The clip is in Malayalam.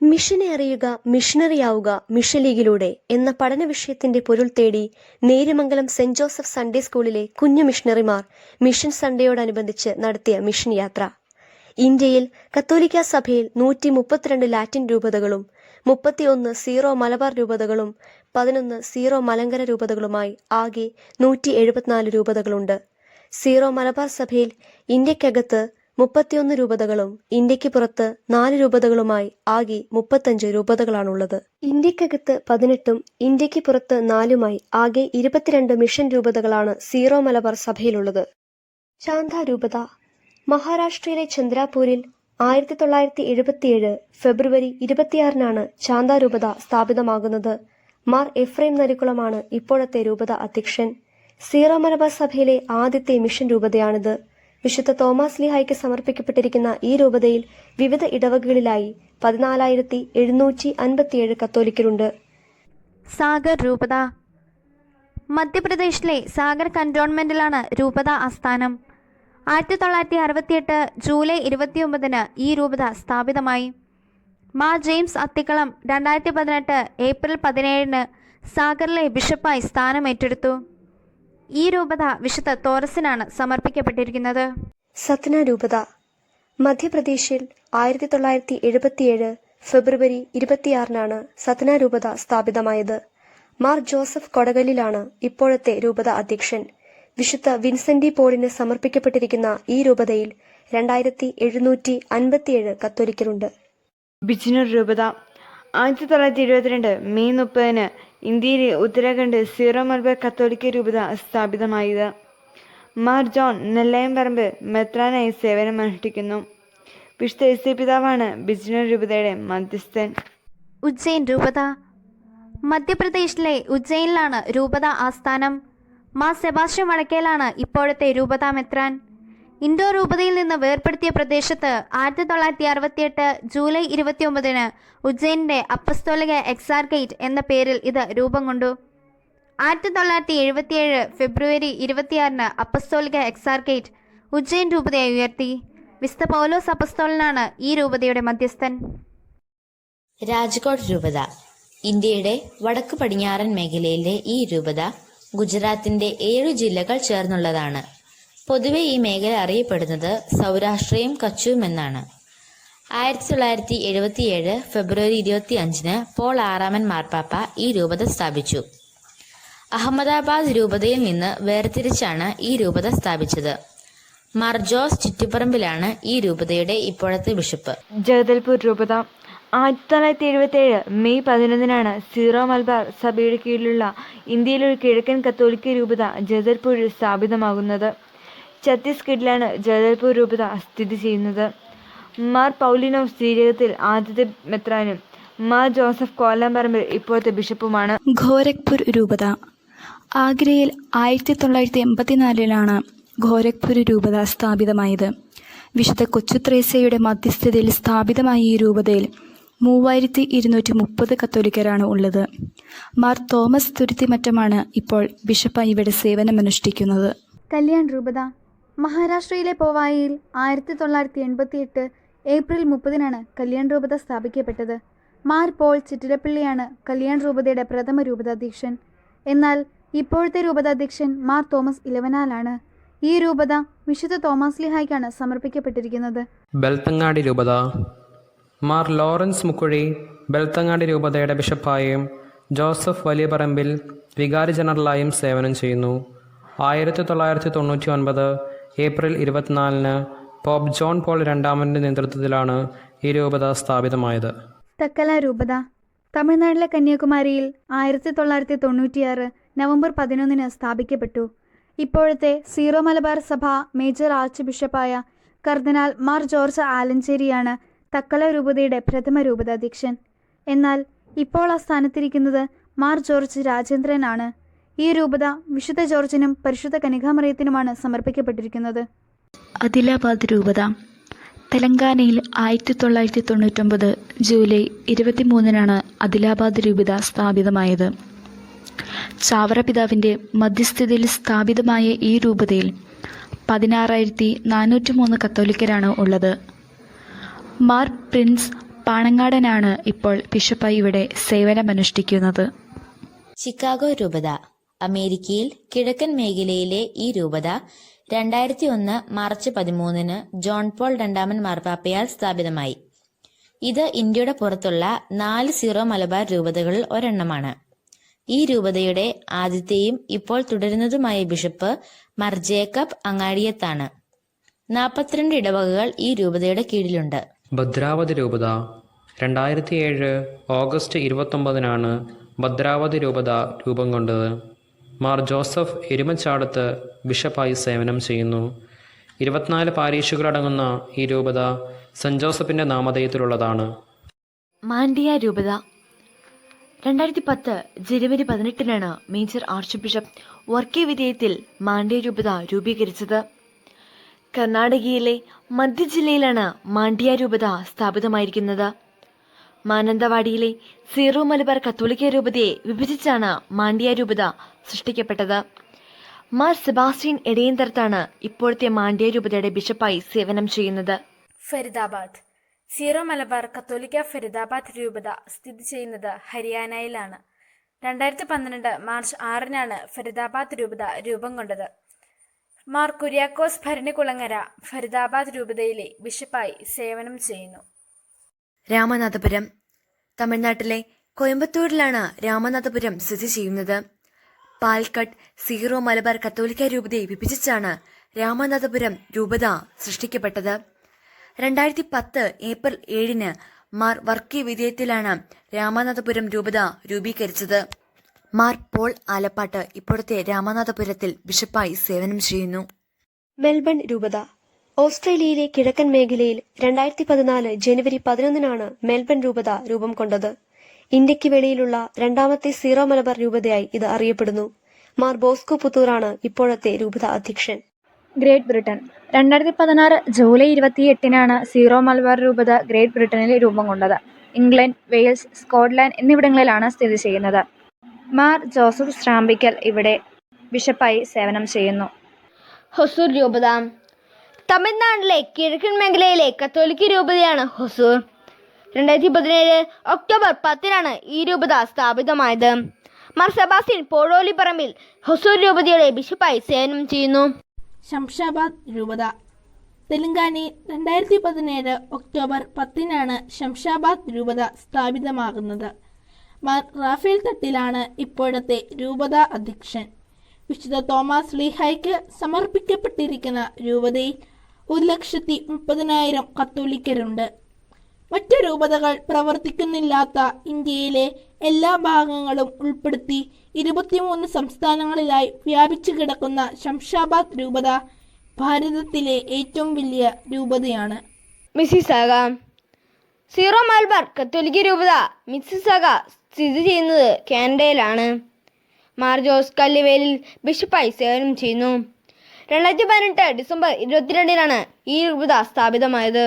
മിഷനെ അറിയുക മിഷണറിയാവുക മിഷൻ ലീഗിലൂടെ എന്ന പഠന വിഷയത്തിന്റെ പൊരുൾ തേടി നേരമംഗലം സെന്റ് ജോസഫ് സൺഡേ സ്കൂളിലെ കുഞ്ഞു മിഷണറിമാർ മിഷൻ സൺഡേയോടനുബന്ധിച്ച് നടത്തിയ മിഷൻ യാത്ര. ഇന്ത്യയിൽ കത്തോലിക്ക സഭയിൽ നൂറ്റി മുപ്പത്തിരണ്ട് ലാറ്റിൻ രൂപതകളും മുപ്പത്തിയൊന്ന് സീറോ മലബാർ രൂപതകളും പതിനൊന്ന് സീറോ മലങ്കര രൂപതകളുമായി ആകെ നൂറ്റി എഴുപത്തിനാല് രൂപതകളുണ്ട്. സീറോ മലബാർ സഭയിൽ ഇന്ത്യക്കകത്ത് മുപ്പത്തിയൊന്ന് രൂപതകളും ഇന്ത്യയ്ക്ക് പുറത്ത് നാല് രൂപതകളുമായി ആകെ മുപ്പത്തഞ്ച് രൂപതകളാണുള്ളത്. ഇന്ത്യക്കകത്ത് പതിനെട്ടും ഇന്ത്യയ്ക്ക് പുറത്ത് നാലുമായി ആകെ ഇരുപത്തിരണ്ട് മിഷൻ രൂപതകളാണ് സീറോ മലബാർ സഭയിലുള്ളത്. ശാന്ത രൂപത മഹാരാഷ്ട്രയിലെ ചന്ദ്രാപൂരിൽ ആയിരത്തി തൊള്ളായിരത്തി എഴുപത്തിയേഴ് ഫെബ്രുവരി ഇരുപത്തിയാറിനാണ് ശാന്ത രൂപത സ്ഥാപിതമാകുന്നത്. മാർ എഫ്രൈം നരിക്കുളമാണ് ഇപ്പോഴത്തെ രൂപത അധ്യക്ഷൻ. സീറോ മലബാർ സഭയിലെ ആദ്യത്തെ മിഷൻ രൂപതയാണിത്. വിശുദ്ധ തോമസ് ലിഹായ്ക്ക് സമർപ്പിക്കപ്പെട്ടിരിക്കുന്ന ഈ രൂപതയിൽ വിവിധ ഇടവകകളിലായി പതിനാലായിരത്തി എഴുന്നൂറ്റി അൻപത്തിയേഴ് കത്തോലിക്കരുണ്ട്. സാഗർ രൂപത. മധ്യപ്രദേശിലെ സാഗർ കന്റോൺമെന്റിലാണ് രൂപത ആസ്ഥാനം. ആയിരത്തി തൊള്ളായിരത്തി അറുപത്തിയെട്ട് ജൂലൈ ഇരുപത്തിയൊമ്പതിന് ഈ രൂപത സ്ഥാപിതമായി. മാ ജെയിംസ് അത്തിക്കളം രണ്ടായിരത്തി പതിനെട്ട് ഏപ്രിൽ പതിനേഴിന് സാഗറിലെ ബിഷപ്പായി സ്ഥാനമേറ്റെടുത്തു. ഈ രൂപത വിശുദ്ധ തോറസിനാണ് സമർപ്പിക്കപ്പെട്ടിരിക്കുന്നത്. സത്ന രൂപത. മധ്യപ്രദേശിൽ ആയിരത്തി തൊള്ളായിരത്തി എഴുപത്തിയേഴ് ഫെബ്രുവരി ഇരുപത്തിയാറിനാണ് സത്ന രൂപത സ്ഥാപിതമായത്. മാർ ജോസഫ് കൊടകലിലാണ് ഇപ്പോഴത്തെ രൂപത അധ്യക്ഷൻ. വിശുദ്ധ വിൻസെന്റി പോളിന് സമർപ്പിക്കപ്പെട്ടിരിക്കുന്ന ഈ രൂപതയിൽ രണ്ടായിരത്തി എഴുന്നൂറ്റി അൻപത്തിയേഴ് കത്തോലിക്കരുണ്ട് ബിജ്നൂർ രൂപത. ആയിരത്തി തൊള്ളായിരത്തി എഴുപത്തിരണ്ട് മെയ് മുപ്പതിന് ഇന്ത്യയിലെ ഉത്തരാഖണ്ഡ് സീറോ മലബാർ കത്തോലിക്ക രൂപത സ്ഥാപിതമായത്. മാർ ജോൺ നെല്ലയം പറമ്പ് മെത്രാനായി സേവനമനുഷ്ഠിക്കുന്നു വിശുദ്ധ എസ് പിതാവാണ് ബിജ്നൂർ രൂപതയുടെ മധ്യസ്ഥൻ. ഉജ്ജയിൻ രൂപത. മധ്യപ്രദേശിലെ ഉജ്ജയിനിലാണ് രൂപത ആസ്ഥാനം. മാ സെബാസ്റ്റ്യൻ വടക്കേലാണ് ഇപ്പോഴത്തെ രൂപതാ മെത്രാൻ ഇൻഡോ രൂപതയിൽ നിന്ന് വേർപ്പെടുത്തിയ പ്രദേശത്ത് ആയിരത്തി തൊള്ളായിരത്തി അറുപത്തിയെട്ട് ജൂലൈ ഇരുപത്തിയൊമ്പതിന് ഉജ്ജയിനിന്റെ അപ്പസ്തോലിക എക്സാർഗേറ്റ് എന്ന പേരിൽ ഇത് രൂപം കൊണ്ടു. ആയിരത്തി തൊള്ളായിരത്തി എഴുപത്തിയേഴ് ഫെബ്രുവരി ഇരുപത്തിയാറിന് അപ്പസ്തോലിക എക്സാർഗേറ്റ് ഉജ്ജയിൻ രൂപതയായി ഉയർത്തി. വിസ്ത പൗലോസ് അപ്പസ്തോലനാണ് ഈ രൂപതയുടെ മധ്യസ്ഥൻ. രാജ്കോട്ട് രൂപത ഇന്ത്യയുടെ വടക്ക് പടിഞ്ഞാറൻ മേഖലയിലെ ഈ രൂപത ഗുജറാത്തിന്റെ ഏഴ് ജില്ലകൾ ചേർന്നുള്ളതാണ്. പൊതുവെ ഈ മേഖല അറിയപ്പെടുന്നത് സൗരാഷ്ട്രയും കച്ചുവും എന്നാണ് ആയിരത്തി തൊള്ളായിരത്തി എഴുപത്തിയേഴ് ഫെബ്രുവരി ഇരുപത്തി അഞ്ചിന് പോൾ ആറാമൻ മാർപ്പാപ്പ ഈ രൂപത സ്ഥാപിച്ചു. അഹമ്മദാബാദ് രൂപതയിൽ നിന്ന് വേർതിരിച്ചാണ് ഈ രൂപത സ്ഥാപിച്ചത്. മർജോസ് ചുറ്റിപ്പറമ്പിലാണ് ഈ രൂപതയുടെ ഇപ്പോഴത്തെ ബിഷപ്പ്. ജഗദൽപൂർ രൂപത ആയിരത്തി തൊള്ളായിരത്തി എഴുപത്തിയേഴ് മെയ് പതിനൊന്നിനാണ് സീറോ മലബാർ സഭയുടെ കീഴിലുള്ള ഇന്ത്യയിലെ ഒരു കിഴക്കൻ കത്തോലിക്ക രൂപത ജഗദൽപൂരിൽ സ്ഥാപിതമാകുന്നത്. ഛത്തീസ്ഗഡിലാണ് ജദൽപൂർ രൂപത സ്ഥിതി ചെയ്യുന്നത്. മാർ പൗലിനോസ് ജീരകത്തിൽ ആദ്യത്തെ മെത്രാനും മാർ ജോസഫ് കോലാമ്പറമ്പിൽ ഇപ്പോഴത്തെ ബിഷപ്പുമാണ്. ഗോരഖ്പൂർ രൂപത. ആഗ്രയിൽ ആയിരത്തി തൊള്ളായിരത്തി എൺപത്തിനാലിലാണ് ഗോരഖ്പൂർ രൂപത സ്ഥാപിതമായത്. വിശുദ്ധ കൊച്ചുത്രേസയുടെ മധ്യസ്ഥതയിൽ സ്ഥാപിതമായ ഈ രൂപതയിൽ മൂവായിരത്തി ഇരുന്നൂറ്റി മുപ്പത് കത്തോലിക്കരാണ് ഉള്ളത്. മാർ തോമസ് തുരുത്തിമറ്റമാണ് ഇപ്പോൾ ബിഷപ്പായി ഇവിടെ സേവനമനുഷ്ഠിക്കുന്നത്. കല്യാൺ രൂപത മഹാരാഷ്ട്രയിലെ പോവായിയിൽ ആയിരത്തി തൊള്ളായിരത്തി എൺപത്തി എട്ട് ഏപ്രിൽ മുപ്പതിനാണ് കല്യാൺ രൂപത സ്ഥാപിക്കപ്പെട്ടത്. മാർ പോൾ ചിറ്റിലപ്പള്ളിയാണ് കല്യാൺ രൂപതയുടെ പ്രഥമ രൂപതാധ്യക്ഷൻ. എന്നാൽ ഇപ്പോഴത്തെ രൂപതാധ്യക്ഷൻ മാർ തോമസ് ഇലവനാലാണ്. ഈ രൂപത വിശുദ്ധ തോമസ് ലിഹായ്ക്കാണ് സമർപ്പിക്കപ്പെട്ടിരിക്കുന്നത്. ബെൽത്തങ്ങാടി രൂപത മാർ ലോറൻസ് മുക്കുഴി ബെൽത്തങ്ങാടി രൂപതയുടെ ബിഷപ്പായും ജോസഫ് വലിയപറമ്പിൽ വികാരി ജനറലായും സേവനം ചെയ്യുന്നു. ആയിരത്തി തൊള്ളായിരത്തി തൊണ്ണൂറ്റി ഒൻപത് ഏപ്രിൽ ഇരുപത്തിനാലിന് പോപ്പ് ജോൺ പോൾ രണ്ടാമന്റെ നേതൃത്വത്തിലാണ് ഈ രൂപത സ്ഥാപിതമായത്. തക്കല രൂപത. തമിഴ്നാട്ടിലെ കന്യാകുമാരിയിൽ ആയിരത്തി തൊള്ളായിരത്തി തൊണ്ണൂറ്റിയാറ് നവംബർ പതിനൊന്നിന് സ്ഥാപിക്കപ്പെട്ടു. ഇപ്പോഴത്തെ സീറോ മലബാർ സഭ മേജർ ആർച്ച് ബിഷപ്പായ കർദിനാൾ മാർ ജോർജ് ആലഞ്ചേരിയാണ് തക്കല രൂപതയുടെ പ്രഥമ രൂപതാധ്യക്ഷൻ. എന്നാൽ ഇപ്പോൾ ആ സ്ഥാനത്തിരിക്കുന്നത് മാർ ജോർജ് രാജേന്ദ്രനാണ്. ഈ രൂപത വിശുദ്ധ ജോർജിനും പരിശുദ്ധ കനികാമറിയത്തിനുമാണ് സമർപ്പിക്കപ്പെട്ടിരിക്കുന്നത്. അദിലാബാദ് രൂപത. തെലങ്കാനയിൽ ആയിരത്തി തൊള്ളായിരത്തി തൊണ്ണൂറ്റൊമ്പത് ജൂലൈ ഇരുപത്തിമൂന്നിനാണ് അദിലാബാദ് രൂപത സ്ഥാപിതമായത്. ചാവറ പിതാവിന്റെ മധ്യസ്ഥതയിൽ സ്ഥാപിതമായ ഈ രൂപതയിൽ പതിനാറായിരത്തി നാനൂറ്റി മൂന്ന് കത്തോലിക്കരാണ് ഉള്ളത്. മാർ പ്രിൻസ് പാണങ്ങാടനാണ് ഇപ്പോൾ ബിഷപ്പായി ഇവിടെ സേവനമനുഷ്ഠിക്കുന്നത്. ചിക്കാഗോ രൂപത അമേരിക്കയിൽ കിഴക്കൻ മേഖലയിലെ ഈ രൂപത രണ്ടായിരത്തി ഒന്ന് മാർച്ച് പതിമൂന്നിന് ജോൺ പോൾ രണ്ടാമൻ മാർപ്പാപ്പയാൽ സ്ഥാപിതമായി. ഇത് ഇന്ത്യയുടെ പുറത്തുള്ള നാല് സീറോ മലബാർ രൂപതകളിൽ ഒരെണ്ണമാണ്. ഈ രൂപതയുടെ ആദ്യത്തെയും ഇപ്പോൾ തുടരുന്നതുമായ ബിഷപ്പ് മർ ജേക്കബ് അങ്ങാടിയത്താണ്. നാൽപ്പത്തിരണ്ട് ഇടവകകൾ ഈ രൂപതയുടെ കീഴിലുണ്ട്. ഭദ്രാവതി രൂപത. രണ്ടായിരത്തി ഏഴ് ഓഗസ്റ്റ് ഇരുപത്തൊമ്പതിനാണ് ഭദ്രാവതി രൂപത രൂപം കൊണ്ടത്. മാർ ജോസഫ് എരുമച്ചാടത്ത് ബിഷപ്പായി സേവനം ചെയ്യുന്നു. ഇരുപത്തിനാല് പാരീഷുകളടങ്ങുന്ന ഈ രൂപത സെന്റ് ജോസഫിന്റെ നാമധേയത്തിലുള്ളതാണ്. മാൻഡിയ രൂപത. രണ്ടായിരത്തി പത്ത് ജനുവരി പതിനെട്ടിനാണ് മേജർ ആർച്ച് ബിഷപ്പ് വർക്കി വിധേയത്തിൽ മാണ്ഡ്യ രൂപത രൂപീകരിച്ചത്. കർണാടകയിലെ മധ്യ ജില്ലയിലാണ് മാണ്ഡ്യ രൂപത സ്ഥാപിതമായിരിക്കുന്നത്. മാനന്തവാടിയിലെ സീറോ മലബാർ കത്തോലിക്ക രൂപതയെ വിഭജിച്ചാണ് മാണ്ഡ്യ രൂപത സൃഷ്ടിക്കപ്പെട്ടത്. മാർ സെബാസ്റ്റ്യൻ എടയന്തരത്താണ് ഇപ്പോഴത്തെ മാണ്ഡ്യ രൂപതയുടെ ബിഷപ്പായി സേവനം ചെയ്യുന്നത്. ഫരിദാബാദ്. സീറോ മലബാർ കത്തോലിക്ക ഫരിദാബാദ് രൂപത സ്ഥിതി ചെയ്യുന്നത് ഹരിയാനയിലാണ്. രണ്ടായിരത്തി പന്ത്രണ്ട് മാർച്ച് ആറിനാണ് ഫരിദാബാദ് രൂപത രൂപം കൊണ്ടത്. മാർ കുര്യാക്കോസ് ഭരണികുളങ്ങര ഫരിദാബാദ് രൂപതയിലെ ബിഷപ്പായി സേവനം ചെയ്യുന്നു. രാമനാഥപുരം. തമിഴ്നാട്ടിലെ കോയമ്പത്തൂരിലാണ് രാമനാഥപുരം സ്ഥിതി ചെയ്യുന്നത്. പാൽക്കട്ട് സീറോ മലബാർ കത്തോലിക്ക രൂപതയെ വിഭജിച്ചാണ് രാമനാഥപുരം രൂപത സൃഷ്ടിക്കപ്പെട്ടത്. രണ്ടായിരത്തി പത്ത് ഏപ്രിൽ ഏഴിന് മാർ വർക്കി വിധേയത്തിലാണ് രാമനാഥപുരം രൂപത രൂപീകരിച്ചത്. മാർ പോൾ ആലപ്പാട്ട് ഇപ്പോഴത്തെ രാമനാഥപുരത്തിൽ ബിഷപ്പായി സേവനം ചെയ്യുന്നു. മെൽബൺ രൂപത. ഓസ്ട്രേലിയയിലെ കിഴക്കൻ മേഖലയിൽ രണ്ടായിരത്തി പതിനാല് ജനുവരി പതിനൊന്നിനാണ് മെൽബൺ രൂപത രൂപം കൊണ്ടത്. ഇന്ത്യയ്ക്ക് വെളിയിലുള്ള രണ്ടാമത്തെ സീറോ മലബാർ രൂപതയായി ഇത് അറിയപ്പെടുന്നു. മാർ ബോസ്കോ പുത്തൂറാണ് ഇപ്പോഴത്തെ രൂപത അധ്യക്ഷൻ. Great Britain. രണ്ടായിരത്തി പതിനാറ് ജൂലൈ ഇരുപത്തിയെട്ടിനാണ് സീറോ മലബാർ രൂപത ഗ്രേറ്റ് ബ്രിട്ടനിൽ രൂപം കൊണ്ടത്. ഇംഗ്ലണ്ട് വെയിൽസ് സ്കോട്ട്ലാൻഡ് എന്നിവിടങ്ങളിലാണ് സ്ഥിതി ചെയ്യുന്നത്. മാർ ജോസഫ് ശ്രാമ്പിക്കൽ ഇവിടെ ബിഷപ്പായി സേവനം ചെയ്യുന്നു. ഹൊസൂർ രൂപത. തമിഴ്നാട്ടിലെ കിഴക്കൻ മേഖലയിലെ കത്തോലിക്ക രൂപതയാണ് ഹൊസൂർ. രണ്ടായിരത്തി പതിനേഴ് ഒക്ടോബർ പത്തിനാണ് ഈ രൂപത സ്ഥാപിതമായത്. മാർ സെബാസ്റ്റ്യൻ പോഴോലി പറമ്പിൽ ഹൊസൂർ രൂപതയുടെ ബിഷപ്പായി സേവനം ചെയ്യുന്നു. ശംഷാബാദ് രൂപത. തെലങ്കാനയിൽ രണ്ടായിരത്തി പതിനേഴ് ഒക്ടോബർ പത്തിനാണ് ശംഷാബാദ് രൂപത സ്ഥാപിതമാകുന്നത്. മാർ റാഫേൽ തട്ടിലാണ് ഇപ്പോഴത്തെ രൂപത അധ്യക്ഷൻ. വിശുദ്ധ തോമസ് ലീഹായ്ക്ക് സമർപ്പിക്കപ്പെട്ടിരിക്കുന്ന രൂപതയിൽ ഒരു ലക്ഷത്തി മുപ്പതിനായിരം കത്തോലിക്കരുണ്ട്. മറ്റു രൂപതകൾ പ്രവർത്തിക്കുന്നില്ലാത്ത ഇന്ത്യയിലെ എല്ലാ ഭാഗങ്ങളും ഉൾപ്പെടുത്തി ഇരുപത്തിമൂന്ന് സംസ്ഥാനങ്ങളിലായി വ്യാപിച്ചു കിടക്കുന്ന ശംഷാബാദ് രൂപത ഭാരതത്തിലെ ഏറ്റവും വലിയ രൂപതയാണ്. മിസ്സിസ് ആകാം സീറോ മലബാർ കത്തോലിക്ക രൂപത മിസിസാഗ സ്ഥിതി ചെയ്യുന്നത് കാനഡയിലാണ്. മാർ ജോസ് കല്ലിവേലിൽ ബിഷപ്പായി സേവനം ചെയ്യുന്നു. രണ്ടായിരത്തി പതിനെട്ട് ഡിസംബർ ഇരുപത്തിരണ്ടിനാണ് ഈ രൂപത സ്ഥാപിതമായത്.